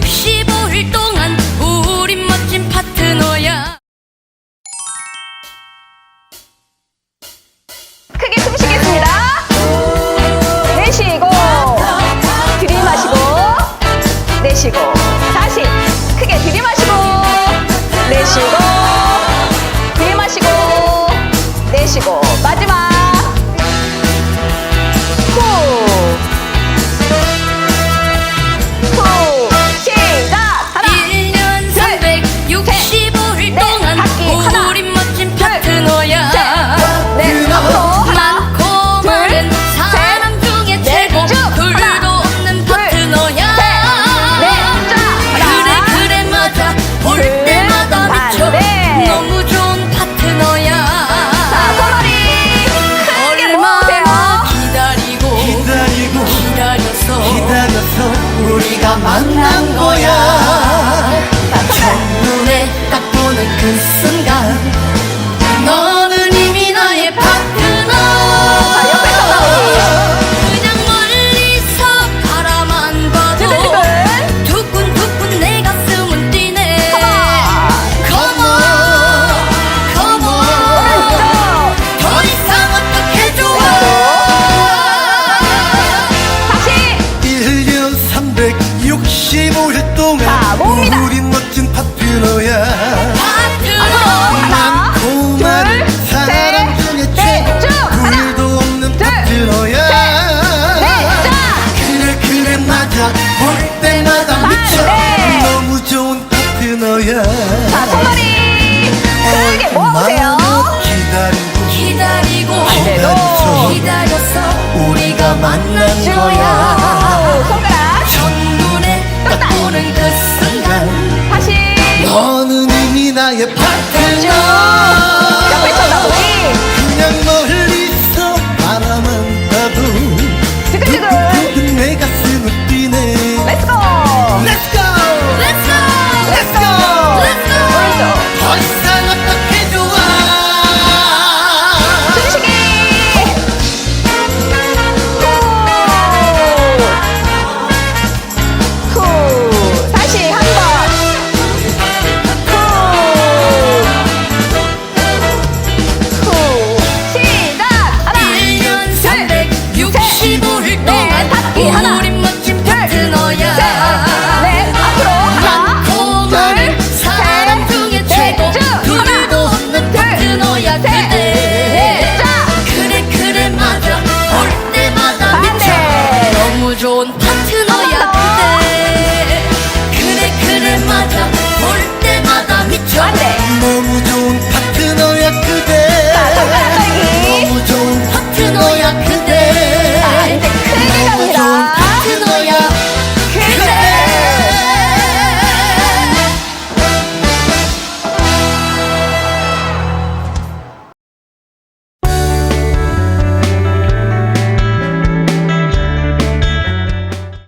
365일 동안 우린 멋진 파트너야. 크게 숨쉬겠습니다. 내쉬고 들이마시고 내쉬고. 365일 동안 자, 우리 멋진 파트너야. 파트너. 고마운 사람 중에 최고. 그일도 없는 둘, 파트너야. 셋, 넷, 그래 그래 맞아. 볼 때마다 파, 미쳐. 네. 너무 좋은 파트너야. 자 손머리 크게 모으세요. 기다리고 기다리고 아, 네, 기다렸어. 우리가 만난 거야. Yarın 给他的